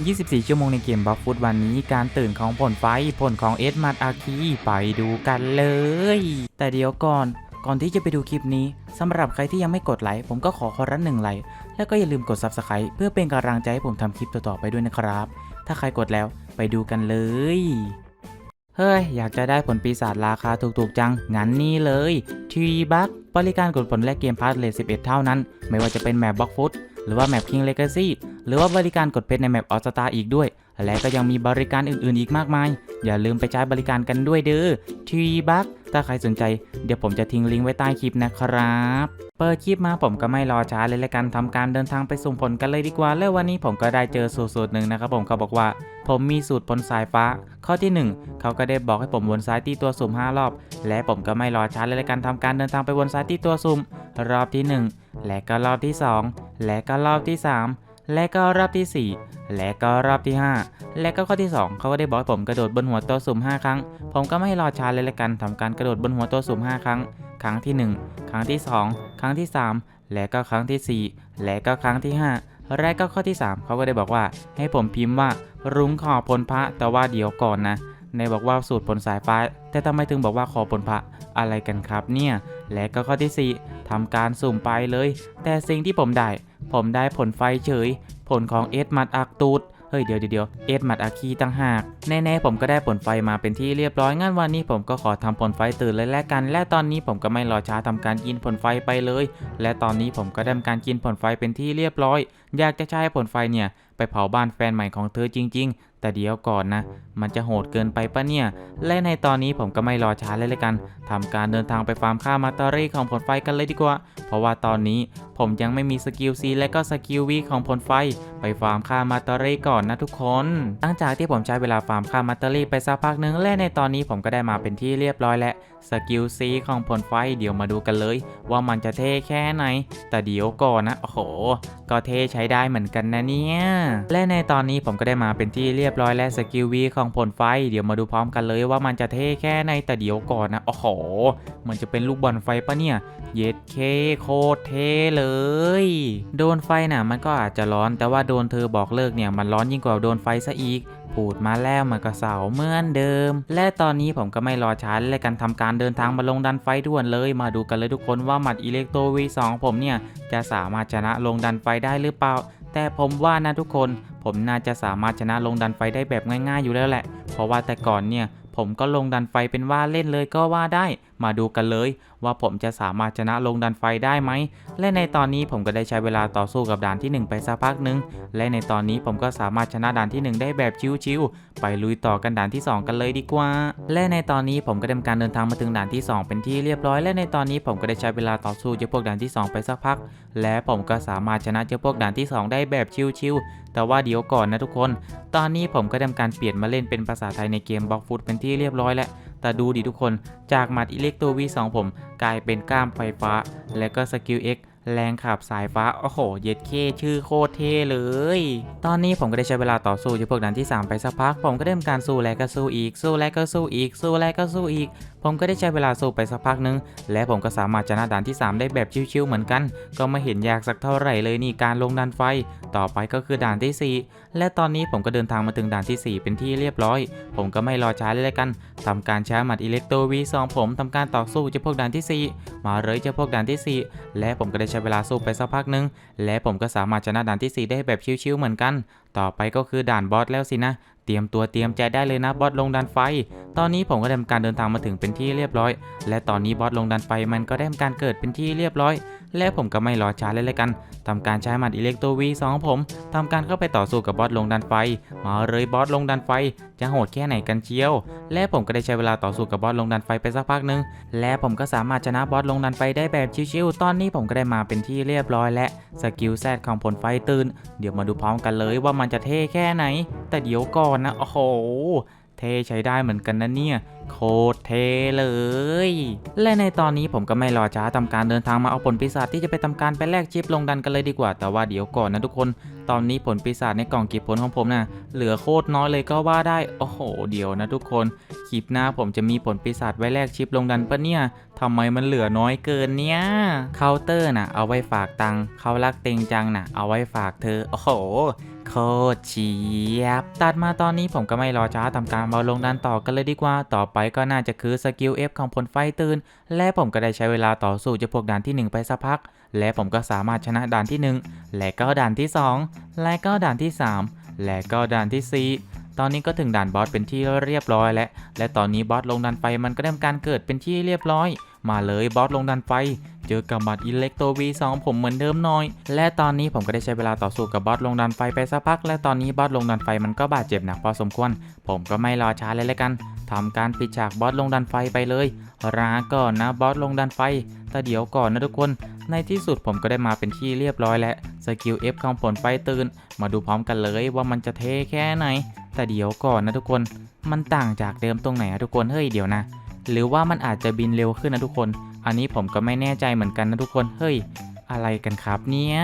24 ชั่วโมงในเกมบล็อกฟุตวันนี้การตื่นของผลไฟผลของเอสมาร์อาคีไปดูกันเลย แต่เดี๋ยวก่อนก่อนที่จะไปดูคลิปนี้สำหรับใครที่ยังไม่กดไลค์ผมก็ขอขอรัหนึ่งไลค์แล้วก็อย่าลืมกด Subscribe เพื่อเป็นกำลังใจให้ผมทำคลิปต่อๆไปด้วยนะครับ ถ้าใครกดแล้วไปดูกันเลย เฮ้ย อยากจะได้ผลปีศาจราคาถูกๆจัง งั้นนี่เลยทีบัคบริการกดผลแลกเกมพาร์ทเลท11 เท่านั้น ไม่ว่าจะเป็นแมปบล็อกฟุต หรือว่าแมปคิงเลกาซี่หรือว่าบริการกดเพชรในแมปออสตาอีกด้วย และก็ยังมีบริการอื่นๆอีกมากมาย อย่าลืมไปใช้บริการกันด้วยเด้อทีบัคถ้าใครสนใจเดี๋ยวผมจะทิ้งลิงก์ไว้ใต้คลิปนะครับ เปิดคลิปมาผมก็ไม่รอช้าเลยละกันทำการเดินทางไปสุ่มผลกันเลยดีกว่า แล้ววันนี้ผมก็ได้เจอสูตรสูตรหนึ่งนะครับผมเขาบอกว่า ผมมีสูตรผลสายฟ้า ข้อที่ 1 เขาก็ได้บอกให้ผมวนซ้ายที่ตัวสุ่ม5รอบ และผมก็ไม่รอช้าเลยละกันทำการเดินทางไปวนซ้ายที่ตัวสุ่ม รอบที่ 1 และก็รอบที่ 2 และก็รอบที่ 3 และก็รอบที่ 4 และก็รอบที่ 5 และก็ข้อที่ 2 เขาก็ได้บอกผมกระโดดบนหัวโตัวสุ่ม5 ครั้ง ผมก็ไม่รอช้าเลยละกันทำการกระโดดบนหัวโตัวสุ่ม5 ครั้ง ครั้งที่ 1 ครั้งที่ 2 ครั้งที่ 3 และก็ครั้งที่ 4 และก็ครั้งที่ 5 และก็ข้อที่ 3 เขาก็ได้บอกว่า ให้ผมพิมพ์ว่ารุ้งขอผลพระแต่ว่าเดี๋ยวก่อนนะ ในบอกว่าสูตรผลสายฟ้า แต่ทำไมถึงบอกว่าขอผลพระอะไรกันครับเนี่ย และก็ข้อที่ 4ทำการสุ่มไปเลย แต่สิ่งที่ผมได้ ผมได้ผลไฟเฉย ผลของเอสมัดอักตูดเฮ้ยเดี๋ยวเดี๋ยวเอสมัดอาคีตั้งหาก แน่ๆผมก็ได้ผลไฟมาเป็นที่เรียบร้อยงั้นวันนี้ผมก็ขอทำผลไฟตื่นเลยแล้วกัน และตอนนี้ผมก็ไม่รอช้าทำการกินผลไฟไปเลย และตอนนี้ผมก็ได้ทำการกินผลไฟเป็นที่เรียบร้อย อยากจะใช้ผลไฟเนี่ย ไปเผาบ้านแฟนใหม่ของเธอจริง ๆ แต่เดี๋ยวก่อนนะ มันจะโหดเกินไปปะเนี่ย และในตอนนี้ผมก็ไม่รอช้าเลยเลยกันทำการเดินทางไปฟาร์มค่ามาตอรี่ของผลไฟกันเลยดีกว่า เพราะว่าตอนนี้ผมยังไม่มีสกิล C และก็สกิล V ของผลไฟ ไปฟาร์มค่ามาตอรี่ก่อนนะทุกคนหลังจากที่ผมใช้เวลาฟาร์มค่ามาตอรี่ไปสักพักหนึ่งและในตอนนี้ผมก็ได้มาเป็นที่เรียบร้อยแล้วสกิล C ของผลไฟเดี๋ยวมาดูกันเลย ว่ามันจะเท่แค่ไหน แต่เดี๋ยวก่อนนะโอ้โหก็เท่ใช้ได้เหมือนกันนะเนี่ย และในตอนนี้ผมก็ได้มาเป็นที่เรียบร้อยและสกิลวีของผลไฟ เดี๋ยวมาดูพร้อมกันเลยว่ามันจะเท่แค่ไหนแต่เดี๋ยวก่อนนะโอ้โหมันจะเป็นลูกบอลไฟปะเนี่ย เย็ดเคโคตรเท่เลย โดนไฟน่ะมันก็อาจจะร้อนแต่ว่าโดนเธอบอกเลิกเนี่ยมันร้อนยิ่งกว่าโดนไฟซะอีก พูดมาแล้วมันก็เสาเหมือนเดิม และตอนนี้ผมก็ไม่รอช้าและกันทำการเดินทางมาลงดันไฟด่วนเลย มาดูกันเลยทุกคนว่าหมัดอิเล็กโตวีสผมเนี่ย จะสามารถชนะลงดันไฟได้หรือเปล่า แต่ผมว่านะทุกคน ผมน่าจะสามารถชนะลงดันไฟได้แบบง่าย ๆ อยู่แล้วแหละ เพราะว่าแต่ก่อนเนี่ยผมก็ลงดันไฟเป็นว่าเล่นเลยก็ว่าได้ มาดูกันเลย ว่าผมจะสามารถชนะลงดันไฟได้ไหม และในตอนนี้ผมก็ได้ใช้เวลาต่อสู้กับด่านที่ 1 ไปสักพักหนึ่งและในตอนนี้ผมก็สามารถชนะด่านที่ 1 ได้แบบชิวๆไปลุยต่อกันด่านที่ 2 กันเลยดีกว่า และในตอนนี้ผมก็ได้ทำการเดินทางมาถึงด่านที่ 2 เป็นที่เรียบร้อย และในตอนนี้ผมก็ได้ใช้เวลาต่อสู้เจ้าพวกด่านที่ 2 ไปสักพัก และผมก็สามารถชนะเจ้าพวกด่านที่ 2 ได้แบบชิวๆแต่ว่าเดี๋ยวก่อนนะทุกคน ตอนนี้ผมก็ทำการเปลี่ยนมาเล่นเป็นภาษาไทยในเกมบล็อกฟุตเป็นที่เรียบร้อยแล้ว แต่ดูดิทุกคนจากหมัดอิเล็กโตวีสผม กลายเป็นกล้ามไฟฟ้า และก็สกิล X แรงขับสายฟ้า โอ้โห เย็ดเคชื่อโคตรเท่เลย ตอนนี้ผมก็ได้ใช้เวลาต่อสู้อยู่พวกด่านที่ 3 ไปสักพัก ผมก็ได้ทำการสู้และก็สู้อีก สู้และก็สู้อีก สู้และก็สู้อีก ผมก็ได้ใช้เวลาสู้ไปสักพักหนึง และผมก็สามารถชนะด่านที่ 3 ได้แบบชิวๆเหมือนกัน ก็ไม่เห็นยากสักเท่าไหร่เลยนี่การลงดันไฟ ต่อไปก็คือด่านทีสี่4 และตอนนี้ผมก็เดินทางมาถึงด่านทีสี่ 4 เป็นที่เรียบร้อย ผมก็ไม่รอช้าเลยละกันทำการใช้หมัดอิเล็กโตวีสองผมทำการต่อสู้เจ้าพวกด่านที่ 4 มาเลยเจ้าพวกด่านที่ 4 และผมก็ได้ใช้เวลาสู้ไปสักพักหนึง และผมก็สามารถชนะด่านที่ 4 ได้แบบชิวๆเหมือนกัน ต่อไปก็คือด่านบอสแล้วสินะเตรียมตัวเตรียมใจได้เลยนะบอสลงดันไฟ ตอนนี้ผมก็ได้ทำการเดินทางมาถึงเป็นที่เรียบร้อย และตอนนี้บอสลงดันไฟมันก็ได้ทำการเกิดเป็นที่เรียบร้อย และผมก็ไม่รอช้าเลยเลยกันทำการใช้หมัดอิเล็กโตวีสองผมทำการเข้าไปต่อสู้กับบอสลงดันไฟ มาเลยบอสลงดันไฟ จะโหดแค่ไหนกันเชียว และผมก็ได้ใช้เวลาต่อสู้กับบอสลงดันไฟไปสักพักหนึ่งและผมก็สามารถชนะบอสลงดันไฟได้แบบชิวๆตอนนี้ผมก็ได้มาเป็นที่เรียบร้อยและสกิลแซดของผลไฟตื่นเดี๋ยวมาดูพร้อมกันเลยว่ามันจะเท่แค่ไหน แต่เดี๋ยวก่อนนะโอ้โห เท่ใช้ได้เหมือนกันนะเนี่ย โคตรเท่เลย และในตอนนี้ผมก็ไม่รอช้าทำการเดินทางมาเอาผลปีศาจที่จะไปทำการไปแลกชิปลงดันกันเลยดีกว่า แต่ว่าเดี๋ยวก่อนนะทุกคน ตอนนี้ผลปีศาจในกล่องเก็บผลของผมนะ่ะเหลือโคตรน้อยเลยก็ว่าได้ โอ้โห เดี๋ยวนะทุกคนคลิปหน้าผมจะมีผลปีศาจไว้แลกชิปลงดันปะเนี่ยทำไมมันเหลือน้อยเกินเนี่ย เคาน์เตอร์น่ะ เอาไว้ฝากตังค์เขารักเต็งจังน่ะ เอาไว้ฝากเธอ โอ้โห โคตรเฉียบ ตัดมาตอนนี้ผมก็ไม่รอช้าทำการมาลงดันต่อกันเลยดีกว่า ต่อไปก็น่าจะคือสกิล F ของผลไฟตื่น และผมก็ได้ใช้เวลาต่อสู้จะพวกด่านที่ 1 ไปสักพัก และผมก็สามารถชนะด่านที่ 1 และก็ด่านที่ 2 และก็ด่านที่ 3 และก็ด่านทีสี่4ตอนนี้ก็ถึงด่านบอสเป็นที่เรียบร้อยแล้ว และตอนนี้บอสลงดันไฟมันก็ได้ทำการเกิดเป็นที่เรียบร้อย มาเลยบอสลงดันไฟ เจอกับบัตอิเล็กโตวีสองผมเหมือนเดิมน่อย และตอนนี้ผมก็ได้ใช้เวลาต่อสู้กับบอสลงดันไฟไปสักพัก และตอนนี้บอสลงดันไฟมันก็บาดเจ็บหนักพอสมควร ผมก็ไม่รอช้าเลยเลยกันทำการปิดฉากบอสลงดันไฟไปเลยราก่อนนะบอสลงดันไฟ แต่เดี๋ยวก่อนนะทุกคน ในที่สุดผมก็ได้มาเป็นที่เรียบร้อยแล้วสกิล F ของผลไฟตื่น มาดูพร้อมกันเลยว่ามันจะเทแค่ไหน แต่เดี๋ยวก่อนนะทุกคน มันต่างจากเดิมตรงไหนอะทุกคน เฮ้ยเดี๋ยวนะ หรือว่ามันอาจจะบินเร็วขึ้นนะทุกคน อันนี้ผมก็ไม่แน่ใจเหมือนกันนะทุกคน เฮ้ย อะไรกันครับเนี่ย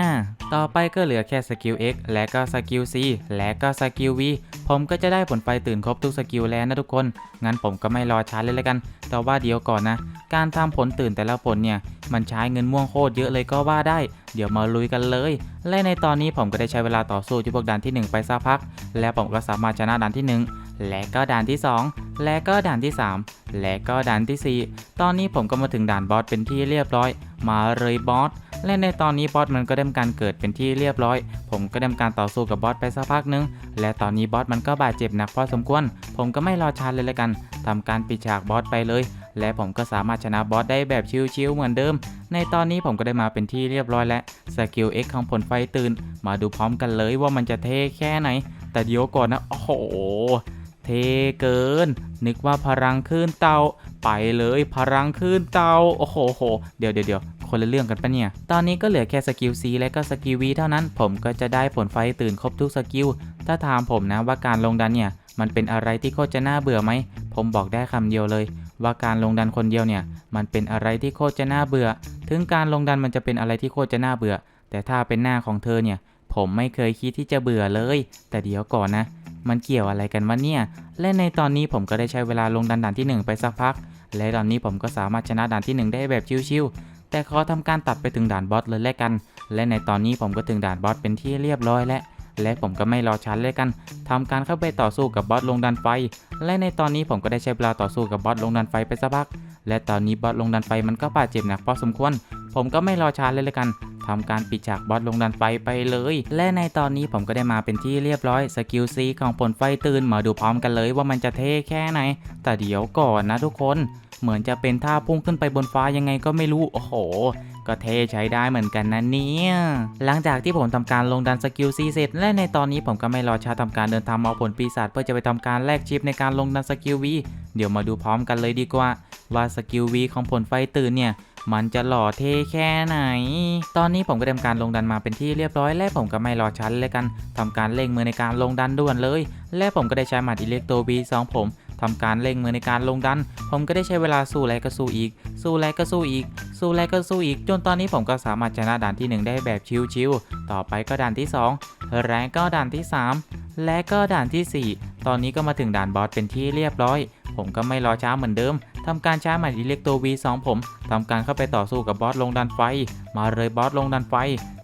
ต่อไปก็เหลือแค่สกิล X และก็สกิล C และก็สกิล V ผมก็จะได้ผลไฟตื่นครบทุกสกิลแล้วนะทุกคน งั้นผมก็ไม่รอช้าเลยแล้วกัน แต่ว่าเดี๋ยวก่อนนะ การทำผลตื่นแต่ละผลเนี่ย มันใช้เงินม่วงโคตรเยอะเลยก็ว่าได้ เดี๋ยวมาลุยกันเลย และในตอนนี้ผมก็ได้ใช้เวลาต่อสู้ที่พวกด่านที่ 1 ไปสักพัก และผมก็สามารถชนะด่านที่ 1 และก็ด่านที่ 2 และก็ด่านที่ 3 และก็ด่านทีสี่ 4 ตอนนี้ผมก็มาถึงด่านบอสเป็นที่เรียบร้อย มาเลยบอสและในตอนนี้บอสมันก็ได้ทำการเกิดเป็นที่เรียบร้อย ผมก็ได้ทำการต่อสู้กับบอสไปสักพักหนึง และตอนนี้บอสมันก็บาดเจ็บหนักพอสมควร ผมก็ไม่รอช้าเลยละกันทำการปิดฉากบอสไปเลย และผมก็สามารถชนะบอสได้แบบชิวๆเหมือนเดิม ในตอนนี้ผมก็ได้มาเป็นที่เรียบร้อยแล้วสกิล X ของผลไฟตื่น มาดูพร้อมกันเลยว่ามันจะเท่แค่ไหน แต่เดี๋ยวก่อนนะ โอ้โห ท่เกิน นึกว่าพลังคลื่นเตา ไปเลยพลังคลื่นเตา โอ้โหโห เดี๋ยวเดี๋ยวเดี๋ยวคนละเรื่องกันปะเนี่ย ตอนนี้ก็เหลือแค่สกิล C และก็สกิล V เท่านั้น ผมก็จะได้ผลไฟตื่นครบทุกสกิล ถ้าถามผมนะว่าการลงดันเนี่ย มันเป็นอะไรที่โคตรจะน่าเบื่อไหม ผมบอกได้คำเดียวเลย ว่าการลงดันคนเดียวเนี่ย มันเป็นอะไรที่โคตรจะน่าเบื่อ ถึงการลงดันมันจะเป็นอะไรที่โคตรจะน่าเบื่อ แต่ถ้าเป็นหน้าของเธอเนี่ย ผมไม่เคยคิดที่จะเบื่อเลย แต่เดี๋ยวก่อนนะ มันเกี่ยวอะไรกันวะเนี่ย และในตอนนี้ผมก็ได้ใช้เวลาลงดันด่านที่ 1 ไปสักพัก และตอนนี้ผมก็สามารถชนะด่านที่ 1 ได้แบบชิวๆ แต่ขอทำการตัดไปถึงด่านบอสเลยแล้วกัน และในตอนนี้ผมก็ถึงด่านบอสเป็นที่เรียบร้อยแล้วและผมก็ไม่รอช้าเลยกันทำการเข้าไปต่อสู้กับบอสลงดันไฟ และในตอนนี้ผมก็ได้ใช้เวลาต่อสู้กับบอสลงดันไฟไปสักพัก และตอนนี้บอสลงดันไฟมันก็บาดเจ็บหนักพอสมควร ผมก็ไม่รอช้าเลยเลยกัน ทำการปิดฉากบอสลงดันไฟไปเลย และในตอนนี้ผมก็ได้มาเป็นที่เรียบร้อยสกิลซีของผลไฟตื่นมาดูพร้อมกันเลยว่ามันจะเท่แค่ไหน แต่เดี๋ยวก่อนนะทุกคน เหมือนจะเป็นท่าพุ่งขึ้นไปบนฟ้ายังไงก็ไม่รู้ โอ้โหก็เท่ใช้ได้เหมือนกันนะเนี่ย หลังจากที่ผมทำการลงดันสกิลซีเสร็จ และในตอนนี้ผมก็ไม่รอช้าทำการเดินทางเอาผลปีศาจเพื่อจะไปทำการแลกชิปในการลงดันสกิลวีเดี๋ยวมาดูพร้อมกันเลยดีกว่า ว่าสกิลวีของผลไฟตื่นเนี่ย มันจะหล่อเท่แค่ไหน ตอนนี้ผมก็ทำการลงดันมาเป็นที่เรียบร้อยและผมก็ไม่รอช้าเลยกันทำการเร่งมือในการลงดันด่วนเลย และผมก็ได้ใช้หมัดอิเล็กโตบีสองผมทำการเร่งมือในการลงดัน ผมก็ได้ใช้เวลาสู้แลก็สู้อีก สู้แลก็สู้อีก สู้แลก็สู้อีก จนตอนนี้ผมก็สามารถชนะด่านที่ 1 ได้แบบชิวๆ ต่อไปก็ด่านที่ 2และก็ด่านที่ 3 และก็ด่านทีสี่ 4 ตอนนี้ก็มาถึงด่านบอสเป็นที่เรียบร้อย ผมก็ไม่รอช้าเหมือนเดิม ทำการใช้หมัดอิเล็กโตวีสองผมทำการเข้าไปต่อสู้กับบอสลงดันไฟ มาเลยบอสลงดันไฟ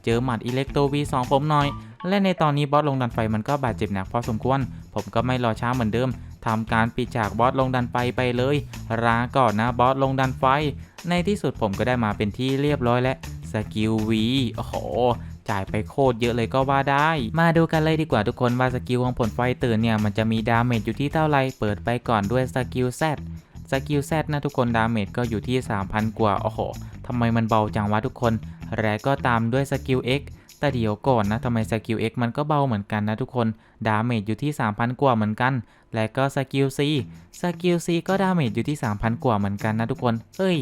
เจอหมัดอิเล็กโตวีสองผมหน่อย และในตอนนี้บอสลงดันไฟมันก็บาดเจ็บหนักพอสมควร ผมก็ไม่รอช้าเหมือนเดิมทำการปิดฉากบอสลงดันไฟไปเลยลาก่อนนะบอสลงดันไฟ ในที่สุดผมก็ได้มาเป็นที่เรียบร้อยแล้วสกิลวีโอ้โหจ่ายไปโคตรเยอะเลยก็ว่าได้ มาดูกันเลยดีกว่าทุกคนว่าสกิลของผลไฟตื่นเนี่ยมันจะมีดาเมจอยู่ที่เท่าไหร่เปิดไปก่อนด้วยสกิล Z สกิล Z นะทุกคนดาเมจก็อยู่ที่ 3,000 กว่า โอ้โหทำไมมันเบาจังวะทุกคนและก็ตามด้วยสกิล X แต่เดี๋ยวก่อนนะทำไมสกิล X มันก็เบาเหมือนกันนะทุกคน ดาเมจอยู่ที่ 3,000 กว่าเหมือนกัน และก็สกิล C สกิล C ก็ดาเมจอยู่ที่ 3,000 กว่าเหมือนกันนะทุกคนเอ้ย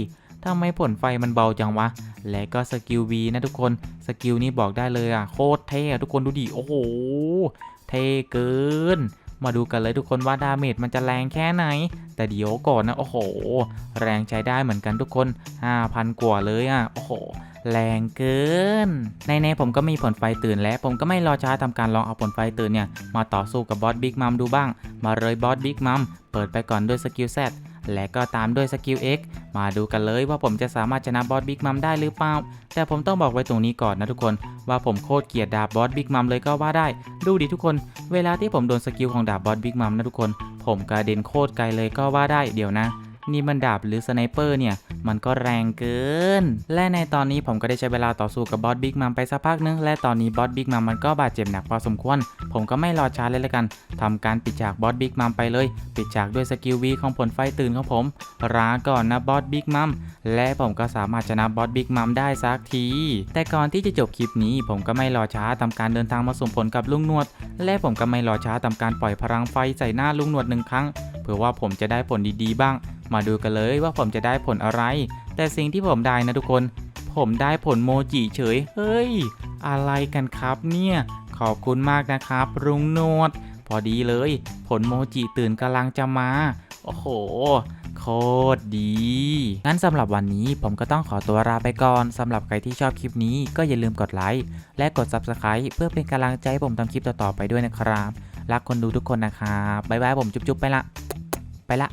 ทำไมผลไฟมันเบาจังวะ และก็สกิล V นะทุกคน สกิลนี้บอกได้เลยอะโคตรเท่ทุกคนดูดิ โอ้โห เท่เกิน มาดูกันเลยทุกคนว่าดาเมจมันจะแรงแค่ไหน แต่เดี๋ยวก่อนนะ โอ้โห แรงใช้ได้เหมือนกันทุกคน 5,000 กว่าเลยอะ โอ้โห แรงเกิน ในในผมก็มีผลไฟตื่นแล้ว ผมก็ไม่รอช้าทำการลองเอาผลไฟตื่นเนี่ย มาต่อสู้กับบอสบิ๊กมัมดูบ้าง มาเลยบอสบิ๊กมัม เปิดไปก่อนด้วยสกิลแซ และก็ตามด้วยสกิล X มาดูกันเลยว่าผมจะสามารถชนะบอสบิ๊กมัมได้หรือเปล่า แต่ผมต้องบอกไว้ตรงนี้ก่อนนะทุกคน ว่าผมโคตรเกลียดดาบบอสบิ๊กมัมเลยก็ว่าได้ ดูดิทุกคน เวลาที่ผมโดนสกิลของดาบบอสบิ๊กมัมนะทุกคน ผมกระเด็นโคตรไกลเลยก็ว่าได้เดี๋ยวนะ นี่มันดาบหรือสไนเปอร์เนี่ย มันก็แรงเกิน และในตอนนี้ผมก็ได้ใช้เวลาต่อสู้กับบอสบิ๊กมัมไปสักพักนึง และตอนนี้บอสบิ๊กมัมมันก็บาดเจ็บหนักพอสมควร ผมก็ไม่รอช้าเลยละกันทำการปิดฉากบอสบิ๊กมัมไปเลย ปิดฉากด้วยสกิลวีของผลไฟตื่นของผมลาก่อนนะบอสบิ๊กมัมและผมก็สามารถชนะบอสบิ๊กมัมได้สักที แต่ก่อนที่จะจบคลิปนี้ ผมก็ไม่รอช้าทำการเดินทางมาส่งผลกับลุงนวด และผมก็ไม่รอช้าทำการปล่อยพลังไฟใส่หน้าลุงหนวดหนึ่งครั้ง เพื่อว่าผมจะได้ผลดีๆบ้าง มาดูกันเลยว่าผมจะได้ผลอะไร แต่สิ่งที่ผมได้นะทุกคน ผมได้ผลโมจิเฉย เฮ้ย อะไรกันครับเนี่ย ขอบคุณมากนะครับลุงหนวดพอดีเลย ผลโมจิตื่นกำลังจะมา โอ้โหโคตรดี งั้นสำหรับวันนี้ผมก็ต้องขอตัวลาไปก่อนสำหรับใครที่ชอบคลิปนี้ก็อย่าลืมกดไลค์และกด Subscribe เพื่อเป็นกำลังใจให้ผมทำคลิปต่อๆไปด้วยนะครับ รักคนดูทุกคนนะครับ บ๊ายบายผมจุ๊บๆไปละ ไปละ